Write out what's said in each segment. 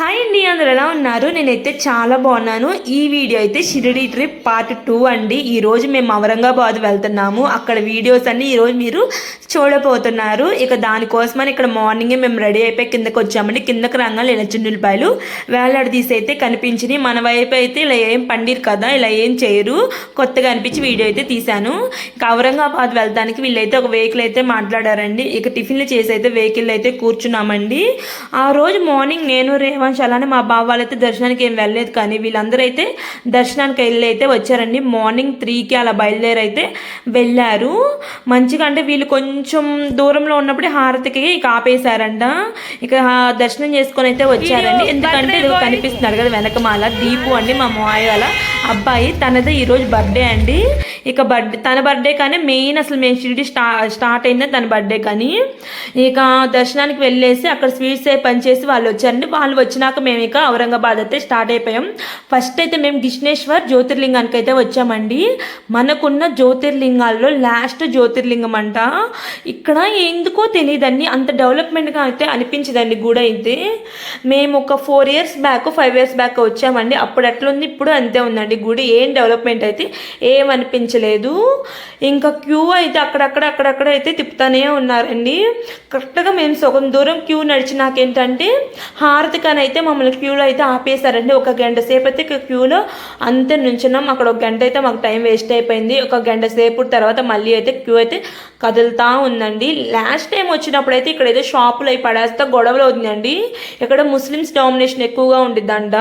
Hi అండి అందరు ఎలా ఉన్నారు? నేనైతే చాలా బాగున్నాను. ఈ వీడియో అయితే షిరిడి ట్రిప్ పార్ట్ టూ అండి. ఈ రోజు మేము ఔరంగాబాద్ వెళ్తున్నాము. అక్కడ వీడియోస్ అన్ని ఈరోజు మీరు చూడబోతున్నారు. ఇక దానికోసమని ఇక్కడ మార్నింగే మేము రెడీ అయిపోయి కిందకి వచ్చామండి. కిందకి రంగాలు ఇలా చిన్నులపాయలు వేలాడదీసి అయితే కనిపించినాయి. మన వైపు అయితే ఇలా ఏం పండిరు కదా ఇలా ఏం చేయరు. కొత్తగా అనిపించి వీడియో అయితే తీశాను. ఇక ఔరంగాబాద్ వెళ్తానికి వీళ్ళైతే ఒక వెహికల్ అయితే మాట్లాడారండి. ఇక టిఫిన్లు చేసి అయితే వెహికల్ అయితే కూర్చున్నామండి. ఆ రోజు మార్నింగ్ నేను రేవంశ్ అలానే మా బావ వాళ్ళైతే దర్శనానికి ఏం వెళ్ళలేదు కానీ వీళ్ళందరూ అయితే దర్శనానికి వెళ్ళి అయితే వచ్చారండి. మార్నింగ్ త్రీకి అలా బయలుదేరి అయితే వెళ్ళారు. మంచిగా అంటే వీళ్ళు కొంచెం దూరంలో ఉన్నప్పుడే హారతికి ఇక ఆపేశారంట. ఇక దర్శనం చేసుకొని అయితే వచ్చారండి. ఎందుకంటే కనిపిస్తున్నారు కదా వెనకమాల దీపు అండి మా మాయ అబ్బాయి. తనది ఈరోజు బర్త్డే అండి. ఇక బర్త్డే తన బర్త్డే కానీ మెయిన్ అసలు మేము షిరిడి స్టా స్టార్ట్ అయింది తన బర్త్డే కానీ. ఇక దర్శనానికి వెళ్ళేసి అక్కడ స్వీట్స్ అయి పనిచేసి వాళ్ళు వచ్చారండి. వాళ్ళు వచ్చినాక మేము ఇక ఔరంగాబాద్ అయితే స్టార్ట్ అయిపోయాం. ఫస్ట్ అయితే మేము గిష్ణేశ్వర్ జ్యోతిర్లింగానికి అయితే వచ్చామండి. మనకున్న జ్యోతిర్లింగాల్లో లాస్ట్ జ్యోతిర్లింగం అంట. ఇక్కడ ఎందుకో తెలియదండి. అంత డెవలప్మెంట్గా అయితే అనిపించదండి గుడి అయితే. మేము ఒక four years back five years back వచ్చామండి. అప్పుడు ఎట్లుంది? ఇప్పుడు అంతే ఉందండి గుడి. ఏం డెవలప్మెంట్ అయితే ఏమనిపించింది కనిపించలేదు. ఇంకా క్యూ అయితే అక్కడక్కడ అక్కడక్కడ అయితే తిప్పుతానే ఉన్నారండి. కరెక్ట్గా మేము సగం దూరం క్యూ నడిచినాకేంటంటే హారతికని అయితే మమ్మల్ని క్యూలో అయితే ఆపేశారండి. ఒక గంట సేపు అయితే క్యూలో అంతే నుంచున్నాం. అక్కడ ఒక గంట అయితే మాకు టైం వేస్ట్ అయిపోయింది. ఒక గంట సేపు తర్వాత మళ్ళీ అయితే క్యూ అయితే కదులుతా ఉందండి. లాస్ట్ టైం వచ్చినప్పుడు అయితే ఇక్కడ అయితే షాపులు అయి పడేస్తా గొడవలు అవుతుందండి. ఇక్కడ ముస్లిమ్స్ డామినేషన్ ఎక్కువగా ఉండిద్దంట.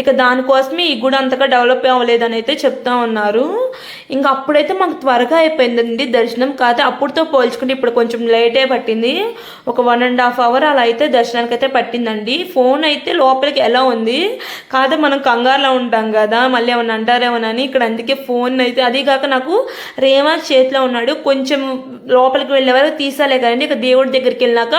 ఇక దానికోసమే ఈ గుడి అంతగా డెవలప్ అవ్వలేదని అయితే చెప్తా ఉన్నారు. ఇంకా అప్పుడైతే మాకు త్వరగా అయిపోయిందండి దర్శనం. కాదు అప్పుడుతో పోల్చుకుంటే ఇప్పుడు కొంచెం లేటే పట్టింది. ఒక వన్ అండ్ హాఫ్ అవర్ అలా అయితే దర్శనానికి అయితే పట్టిందండి. ఫోన్ అయితే లోపలికి ఎలా ఉంది? కాదు మనం కంగారులో ఉంటాం కదా మళ్ళీ ఏమన్నా అంటారేమోనని. ఇక్కడ అందుకే ఫోన్ అయితే అదే కాక నాకు రేవా చేతిలో ఉన్నాడు. కొంచెం లోపలికి వెళ్ళే వరకు తీసాలే కదండి. ఇక దేవుడి దగ్గరికి వెళ్ళినాక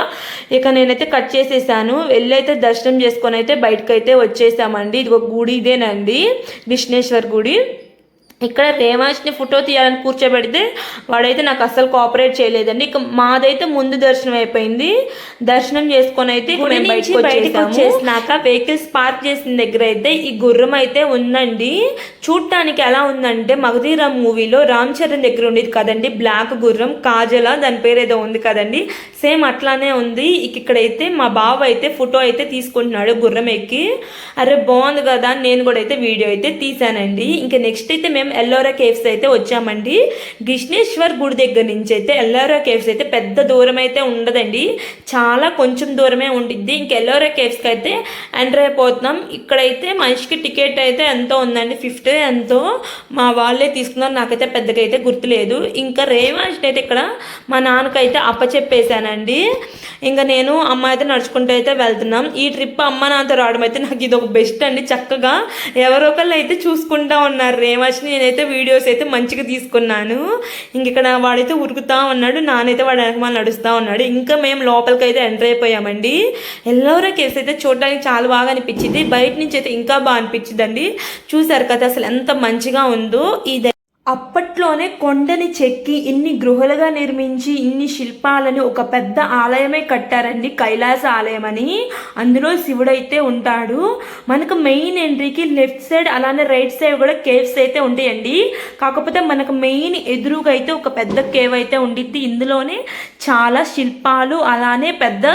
ఇక నేనైతే కట్ చేసేసాను. వెళ్ళి అయితే దర్శనం చేసుకొని అయితే బయటకు అయితే వచ్చేసామండి. ఇది ఒక గుడి ఇదేనండి. విష్ణేశ్వర్ గుడి. ఇక్కడ రేవాష్ని ఫోటో తీయాలని కూర్చోబెడితే వాడైతే నాకు అస్సలు కోఆపరేట్ చేయలేదండి. ఇక మాదైతే ముందు దర్శనం అయిపోయింది. దర్శనం చేసుకొని అయితే బయటకు వచ్చేసినాక వెహికల్స్ పార్క్ చేసిన దగ్గర అయితే ఈ గుర్రం అయితే ఉందండి. చూడటానికి ఎలా ఉందంటే మగధీరా మూవీలో రామ్ చరణ్ దగ్గర ఉండేది కదండి. బ్లాక్ గుర్రం కాజల దాని పేరు ఏదో ఉంది కదండి. సేమ్ అట్లానే ఉంది. ఇక ఇక్కడైతే మా బావ అయితే ఫోటో అయితే తీసుకుంటున్నాడు గుర్రం ఎక్కి. అరే బాగుంది కదా నేను కూడా అయితే వీడియో అయితే తీసానండి ఇంకా నెక్స్ట్ అయితే మేము ఎల్లోరా కేవ్స్ అయితే వచ్చామండి. గిష్ణేశ్వర్ గుడి దగ్గర నుంచి అయితే ఎల్లోరా కేవ్స్ అయితే పెద్ద దూరం అయితే ఉండదండి. చాలా కొంచెం దూరమే ఉండిద్ది. ఇంక ఎల్లోరా కేవ్స్కి అయితే ఎంటర్ అయిపోతున్నాం. ఇక్కడైతే మనిషికి టికెట్ అయితే ఎంతో ఉందండి. ఫిఫ్టీ ఎంతో మా వాళ్ళే తీసుకున్నారు. నాకైతే పెద్దగా అయితే గుర్తులేదు. ఇంకా రేవాష్ని అయితే ఇక్కడ మా నాన్నకైతే అప్పచెప్పేశానండి. ఇంకా నేను అమ్మ అయితే నడుచుకుంటూ అయితే వెళ్తున్నాం. ఈ ట్రిప్ అమ్మ నాతో రావడం అయితే నాకు ఇది ఒక బెస్ట్ అండి. చక్కగా ఎవరో ఒకళ్ళు అయితే చూసుకుంటా ఉన్నారు. రేవాష్ని నేనైతే వీడియోస్ అయితే మంచిగా తీసుకున్నాను. ఇంక ఇక్కడ వాడైతే ఉరుకుతా ఉన్నాడు నానైతే వాడు వెనకమాల నడుస్తూ ఉన్నాడు. ఇంకా మేము లోపలికి అయితే ఎంటర్ అయిపోయామండి. ఎల్లోరా కేసు అయితే చూడడానికి చాలా బాగా అనిపించింది. బయట నుంచి అయితే ఇంకా బాగా అనిపించిందండి. చూసారు కదా అసలు ఎంత మంచిగా ఉందో. ఇది అప్పట్లోనే కొండని చెక్కి ఇన్ని గృహలుగా నిర్మించి ఇన్ని శిల్పాలని ఒక పెద్ద ఆలయమే కట్టారండి కైలాస ఆలయం అని. అందులో శివుడైతే ఉంటాడు. మనకు మెయిన్ ఎంట్రీకి లెఫ్ట్ సైడ్ అలానే రైట్ సైడ్ కూడా కేవ్స్ అయితే ఉంటాయండి. కాకపోతే మనకు మెయిన్ ఎదురుగా అయితే ఒక పెద్ద కేవ్ అయితే ఉండిద్ది. ఇందులోనే చాలా శిల్పాలు అలానే పెద్ద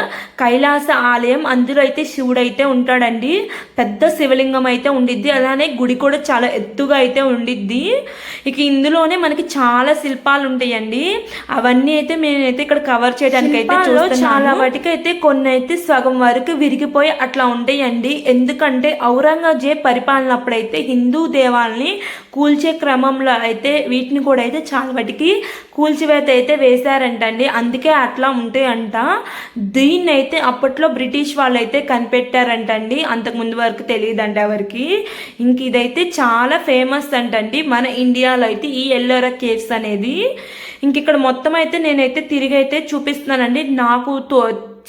కైలాస ఆలయం అందులో అయితే శివుడు అయితే ఉంటాడండి. పెద్ద శివలింగం అయితే ఉండిద్ది. అలానే గుడి కూడా చాలా ఎత్తుగా అయితే ఉండిద్ది. ఇక ఇందులోనే మనకి చాలా శిల్పాలు ఉంటాయండి అవన్నీ అయితే మేమైతే ఇక్కడ కవర్ చేయడానికి అయితే చాలా వాటికి అయితే కొన్ని అయితే సగం వరకు విరిగిపోయి అట్లా ఉంటాయండి. ఎందుకంటే ఔరంగజేబ్ పరిపాలన అప్పుడైతే హిందూ దేవాలని కూల్చే క్రమంలో అయితే వీటిని కూడా అయితే చాలా వాటికి కూల్చివేత అయితే వేశారంటండి. అందుకే అట్లా ఉంటాయంట. దీన్ని అయితే అప్పట్లో బ్రిటిష్ వాళ్ళు అయితే కనిపెట్టారంటండి అంతకుముందు వరకు తెలియదండి ఎవరికి. ఇంక ఇదైతే చాలా ఫేమస్ అంటండి. మన ఇండియాలో అయితే ఈ ఎల్లోరా కేవ్స్ అనేది. ఇంక ఇక్కడ మొత్తం అయితే నేనైతే తిరిగి అయితే చూపిస్తున్నానండి. నాకు తో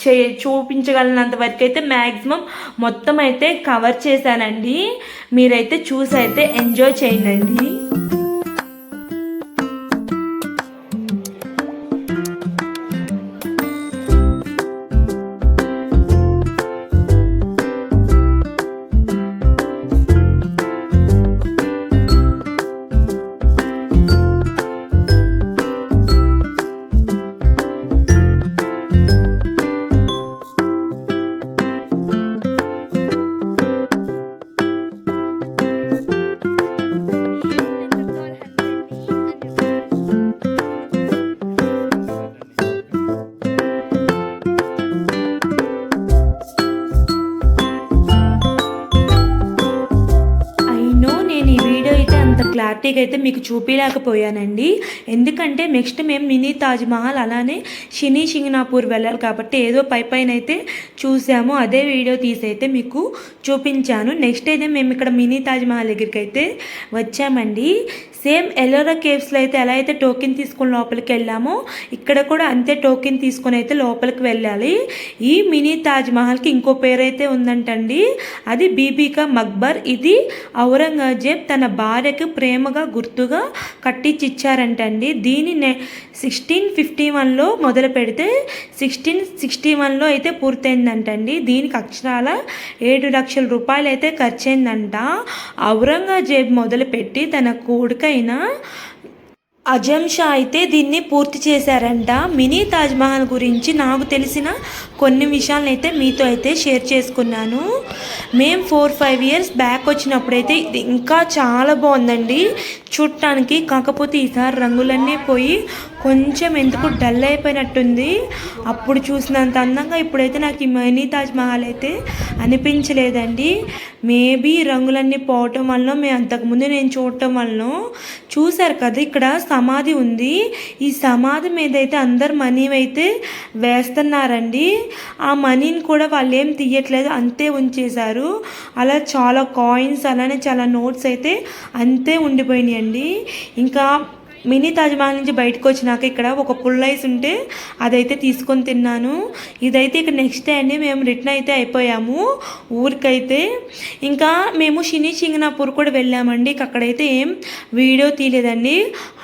చే చూపించగలిగినంత వరకు అయితే మ్యాక్సిమం మొత్తం అయితే కవర్ చేశానండి. మీరైతే చూసి అయితే ఎంజాయ్ చేయండి క్లారిటీగా అయితే మీకు చూపించలేకపోయానండి ఎందుకంటే నెక్స్ట్ మేము మినీ తాజ్ మహల్ అలానే షినీ షింగ్నాపూర్ వెళ్ళాలి కాబట్టి ఏదో పై పైన అయితే చూసాము. అదే వీడియో తీసి అయితే మీకు చూపించాను. నెక్స్ట్ అయితే మేము ఇక్కడ మినీ తాజ్ మహల్ దగ్గరికి అయితే వచ్చామండి. సేమ్ ఎలోరా కేవ్స్లో అయితే ఎలా అయితే టోకెన్ తీసుకొని లోపలికి వెళ్ళామో ఇక్కడ కూడా అంతే టోకెన్ తీసుకొని అయితే లోపలికి వెళ్ళాలి. ఈ మినీ తాజ్ మహల్కి ఇంకో పేరు అయితే ఉందంటండి. అది బీబీకా మక్బర్. ఇది ఔరంగజేబ్ తన భార్యకు ప్రేమగా గుర్తుగా కట్టించిచ్చారంటండి దీని సిక్స్టీన్ ఫిఫ్టీ వన్లో మొదలు పెడితే సిక్స్టీన్ సిక్స్టీ వన్లో అయితే పూర్తయిందంటండి. దీనికి అక్షరాల ఏడు లక్షల రూపాయలు అయితే ఖర్చయిందంట. ఔరంగజేబ్ మొదలుపెట్టి తన కొడుకైన అజం షా అయితే దీన్ని పూర్తి చేశారంట. మినీ తాజ్ మహల్ గురించి నాకు తెలిసిన కొన్ని విషయాలను అయితే మీతో అయితే షేర్ చేసుకున్నాను. మేము ఫోర్ ఫైవ్ ఇయర్స్ బ్యాక్ వచ్చినప్పుడైతే ఇది ఇంకా చాలా బాగుందండి. చూడటానికి కాకపోతే ఈసారి రంగులన్నీ పోయి కొంచెం ఎందుకు డల్ అయిపోయినట్టుంది. అప్పుడు చూసినంత అందంగా ఇప్పుడైతే నాకు ఈ మినీ తాజ్ మహల్ అయితే అనిపించలేదండి. మేబీ రంగులన్నీ పోవటం వల్ల మేము అంతకుముందు నేను చూడటం వల్ల చూశారు కదా ఇక్కడ సమాధి ఉంది. ఈ సమాధి మీద అయితే అందరు మనీ అయితే వేస్తున్నారండి. ఆ మనీని కూడా వాళ్ళు ఏం తీయట్లేదు అంతే ఉంచేశారు. అలా చాలా కాయిన్స్ అలానే చాలా నోట్స్ అయితే అంతే ఉండిపోయినాయండి. ఇంకా మినీ తాజ్మహల్ నుంచి బయటకు వచ్చినాక ఇక్కడ ఒక పుల్ ఐస్ ఉంటే అదైతే తీసుకొని తిన్నాను. ఇదైతే ఇక్కడ నెక్స్ట్ డే అండి మేము రిటర్న్ అయితే అయిపోయాము. ఊరికైతే ఇంకా మేము షిని చింగనాపూర్ కూడా వెళ్ళామండి. ఇక అక్కడైతే ఏం వీడియో తీయలేదండి.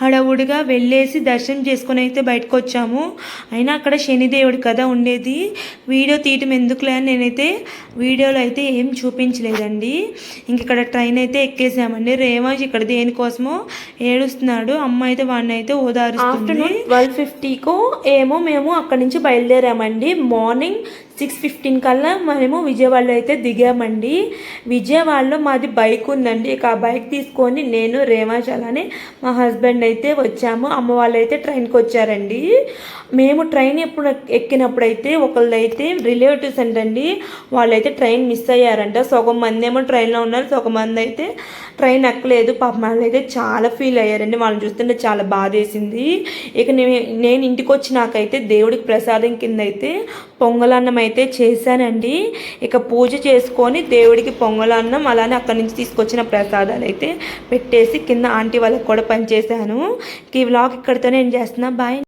హడవుడిగా వెళ్ళేసి దర్శనం చేసుకొని అయితే బయటకు వచ్చాము. అయినా అక్కడ శనిదేవుడు కదా ఉండేది. వీడియో తీయటం ఎందుకులే అని నేనైతే వీడియోలో అయితే ఏం చూపించలేదండి. ఇంక ఇక్కడ ట్రైన్ అయితే ఎక్కేసామండి. రేవాజ్ ఇక్కడ దేనికోసమో ఏడుస్తున్నాడు. అమ్మ అయితే వాడిని అయితే ఓదారుస్తుంది ట్వెల్వ్ ఫిఫ్టీకో ఏమో మేము అక్కడి నుంచి బయలుదేరామండి. మార్నింగ్ సిక్స్ ఫిఫ్టీన్ కల్లా మేము విజయవాడలో అయితే దిగామండి. విజయవాడలో మాది బైక్ ఉందండి. ఇక ఆ బైక్ తీసుకొని నేను రేవాజ్ అలానే మా హస్బెండ్ అయితే వచ్చాము. అమ్మ వాళ్ళు అయితే ట్రైన్కి వచ్చారండి. మేము ట్రైన్ ఎప్పుడు ఎక్కినప్పుడు అయితే ఒకళ్ళు అయితే రిలేటివ్స్ అంటండి వాళ్ళైతే ట్రైన్ మిస్ అయ్యారంట. సగం మంది ఏమో ట్రైన్లో ఉన్నారు. సగం మంది అయితే ట్రైన్ ఎక్కలేదు. పాప వాళ్ళు అయితే చాలా ఫీల్ అయ్యారండి. వాళ్ళని చూస్తుంటే చాలా బాధేసింది ఇక నేను నేను ఇంటికి వచ్చినాకైతే దేవుడికి ప్రసాదం కింద అయితే పొంగలన్నం అయితే చేశానండి. ఇక పూజ చేసుకొని దేవుడికి పొంగలన్నం అలానే అక్కడి నుంచి తీసుకొచ్చిన ప్రసాదాలు అయితే పెట్టేసి కింద ఆంటీ వాళ్ళకి కూడా పనిచేశాను. ఈ వ్లాగ్ ఇక్కడితోనే ఏం చేస్తున్నా. బాయ్